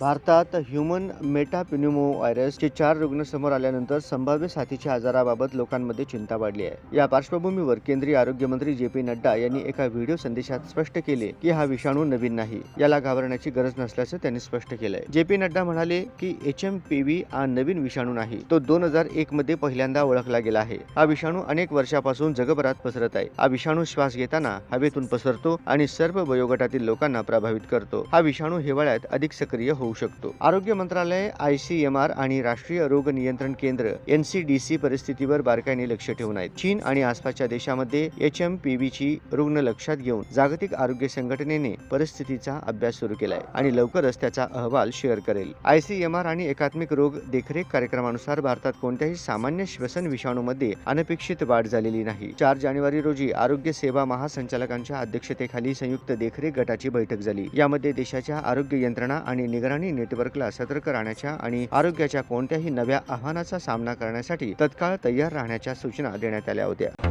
भारतात ह्युमन मेटापिन्युमो व्हायरसचे चार रुग्ण समोर आल्यानंतर संभाव्य साथीच्या आजाराबाबत लोकांमध्ये चिंता वाढली आहे. या पार्श्वभूमीवर केंद्रीय आरोग्य मंत्री जे पी नड्डा यांनी एका व्हिडिओ संदेशात स्पष्ट केले की हा विषाणू नवीन नाही. याला घाबरण्याची गरज नसल्याचं त्यांनी स्पष्ट केलंय. जे पी नड्डा म्हणाले की एच एम पी व्ही हा नवीन विषाणू नाही. तो दोन हजार एक मध्ये पहिल्यांदा ओळखला गेला आहे. हा विषाणू अनेक वर्षापासून जगभरात पसरत आहे. हा विषाणू श्वास घेताना हवेतून पसरतो आणि सर्व वयोगटातील लोकांना प्रभावित करतो. हा विषाणू हिवाळ्यात अधिक सक्रिय होऊ शकतो. आरोग्य मंत्रालय आयसीएमआर आणि राष्ट्रीय रोग नियंत्रण केंद्र एनसीडीसी परिस्थितीवर बारकाईने लक्ष ठेवून आहेत. चीन आणि आसपासच्या देशामध्ये एच एम पी व्ही ची रुग्ण लक्षात घेऊन जागतिक आरोग्य संघटनेने परिस्थितीचा अभ्यास सुरू केलाय आणि लवकरच त्याचा अहवाल शेअर करेल. आयसीएमआर आणि एकात्मिक रोग देखरेख कार्यक्रमानुसार भारतात कोणत्याही सामान्य श्वसन विषाणूमध्ये अनपेक्षित वाढ झालेली नाही. चार जानेवारी रोजी आरोग्य सेवा महासंचालकांच्या अध्यक्षतेखाली संयुक्त देखरेख गटाची बैठक झाली. यामध्ये देशाच्या आरोग्य यंत्रणा आणि निगराणी नेटवर्कला सतर्क राहण्याच्या आणि आरोग्याच्या कोणत्याही नव्या आव्हानाचा सामना करण्यासाठी तत्काळ तयार राहण्याच्या सूचना देण्यात आल्या होत्या.